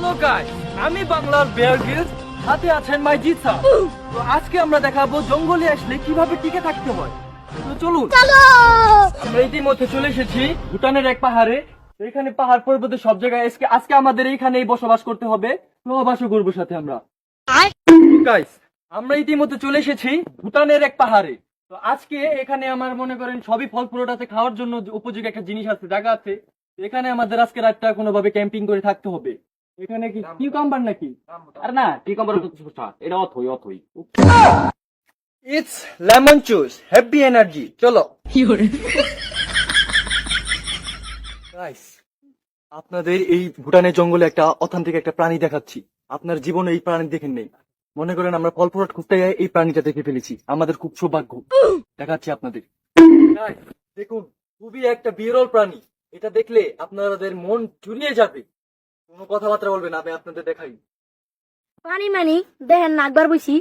Hello guys আমি বাংলার bear সাথে আছেন মাই জিসা তো আজকে আমরা দেখাবো জঙ্গলে আসলে কীভাবে টিকে থাকতে হয়। তো চলুন আমরা ইতিমধ্যে চলে এসেছি ভুটানের এক পাহাড়ে। তো এখানে পাহাড় পর্বতে সব জায়গায় আজকে আজকে আমাদের এইখানেই বসবাস করতে হবে। করব সাথে আমরা। গাইস আমরা ইতিমধ্যে চলে এসেছি ভুটানের এক পাহাড়ে। তো আজকে এখানে আমার মনে করেন সবই ফল পুরোটাতে খাওয়ার জন্য উপযোগী একটা জিনিস আছে জায়গা আছে। এখানে আমাদের আজকে রাতটা কোনোভাবে ক্যাম্পিং করে থাকতে হবে। এখানে কি কিউকাম্বার নাকি? আরে না তো এটা অথই অথই। It's lemon juice happy energy চলো। গাইস আপনাদের এই ভুটানের জঙ্গলে একটা অথান্তিক একটা প্রাণী দেখাচ্ছি। আপনার জীবনে এই প্রাণী দেখেন নেই। মনে করেন আমরা ফল ফ্রুট খুঁজতে গিয়ে এই প্রাণীটা দেখে ফেলেছি। আমাদের খুব সৌভাগ্য। দেখাচ্ছি আপনাদের। দেখুন খুবই একটা বিরল প্রাণী। এটা দেখলে আপনাদের মন জুড়িয়ে যাবে। কোনো কথাবার্তা বলবেন আমি আপনাদের দেখাই। পানি মানি দেখেন না একবার বইছি।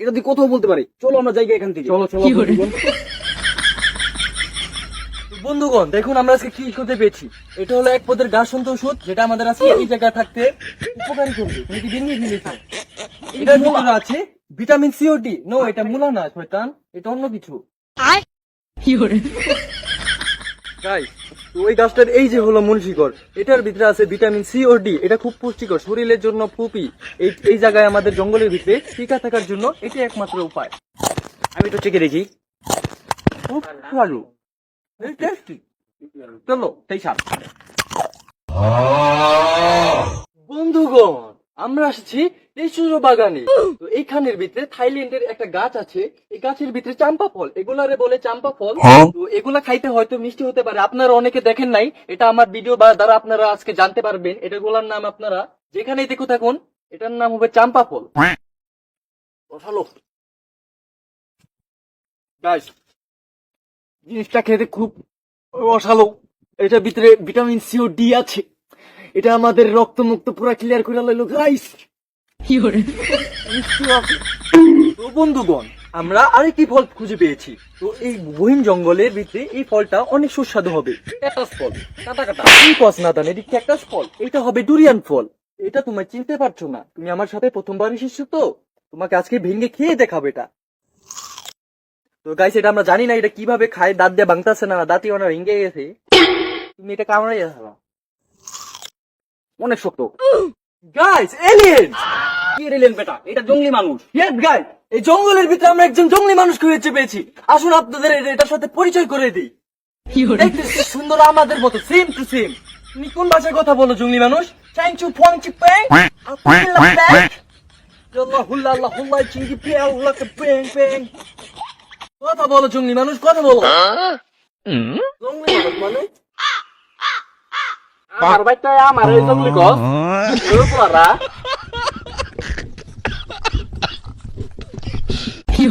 এটা দিয়ে কোথাও বলতে পারে চলো আমরা জায়গা এখান থেকে। চলো চলো বন্ধুগণ। দেখুন আমরা আজকে কি ওষুধে পেয়েছি। এটা হলো এক পদের গাছন্ত ওষুধ যেটা আমাদের আজকে এই জায়গায় থাকতে উপকারী করবে। তুমি কি ভেঙে ফেলেছো এটার ভিতরে আছে ভিটামিন সি ও ডি। নো এটা মূলা না শয়তান। এটা অন্য কিছু। Guys, তো ওই গাছটার এই যে হলো মূল শিকড় এটার ভিতরে আছে ভিটামিন সি ও ডি, এটা খুব পুষ্টিকর, শরীরের জন্য খুবই, এই এই জায়গায় আমাদের জঙ্গলের ভিতরে টিকা থাকার জন্য এটাই একমাত্র উপায়। আমি তো চেকে দেখি। খুব ভালো। চলো সেই সাপ বন্ধুগণ, আমরা আসছি এই সুজো বাগানে তো এইখানের ভিতরে থাইল্যান্ডের একটা গাছ আছে। এই গাছের ভিতরে চাম্পা ফল। এগুলারে বলে চাম্পা ফল। তো এগুলা খাইতে হয়তো মিষ্টি হতে পারে। আপনারা অনেকে দেখেন নাই। এটা আমার ভিডিও বা দ্বারা আপনারা আজকে জানতে পারবেন। এটা গুলার নাম আপনারা যেখানেই দেখো থাকুন এটার নাম হবে চাম্পা ফল। ভালো গাইস জিনিসটা খেতে খুব অসালো এটার ভিতরে ভিটামিন সি ও ডি আছে। এটা আমাদের রক্ত মুক্ত পুরা ক্লিয়ার করে লাইলো। গাইস তো বন্ধুগণ আমরা আরেকটি ফল খুঁজে পেয়েছি। তো এই জঙ্গলের ভিতরে এই ফলটা অনেক সুস্বাদু হবে। ফল। কাটা কাটা। এটি ক্যাকটাস ফল। এটা হবে ডুরিয়ান ফল। এটা চিনতে পারছ না। তুমি আমার সাথে প্রথমবার এসেছ তো। তোমাকে আজকে ভেঙে খেয়ে দেখাবে এটা। তো গাইস এটা আমরা জানি না এটা কীভাবে খায়। দাঁত দিয়ে ভাঙতেছে না দাঁতই ওনার ভেঙে গেছে। তুমি এটা কামড়াই অনেক শক্ত। গাইস এলিয়েন কি রেলেন বেটা এটা জঙ্গলি মানুষ। ইয়েস গাইস এই জঙ্গলের ভিতরে আমরা একজন জঙ্গলি মানুষ খুঁজে পেয়েছি। আসুন আপনাদের এটার সাথে পরিচয় করে দিই। দেখতে সুন্দর আমাদের মতো সেম টু সেম তুমি কোন ভাষায় কথা বলো জঙ্গলি মানুষ? চাইন চু ফোন চু পেং আল্লাহ হুল্লা আল্লাহ হুল্লা চিংকি পেং হুল্লা পেং পেং কথা বলো জঙ্গলি মানুষ কথা বলো। জঙ্গলি মানুষ মানে? আমার বাইটা আমার জঙ্গলি কস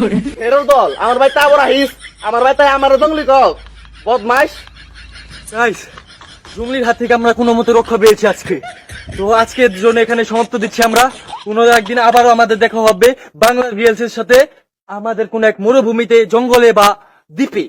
পড়া এরো দল আমার বাইটা আবার আহিস আমার বাইটা আমার জঙ্গলি কস বদমাইশ। গাইস জঙ্গলির হাত থেকে আমরা কোনো মতে রক্ষা পেয়েছি আজকে। তো আজকের জন্য এখানে সমাপ্ত দিচ্ছি আমরা। কোনো একদিন আবারও আমাদের দেখা হবে বাংলা রিয়েলস এর সাথে আমাদের কোন এক মরুভূমিতে জঙ্গলে বা দ্বীপে।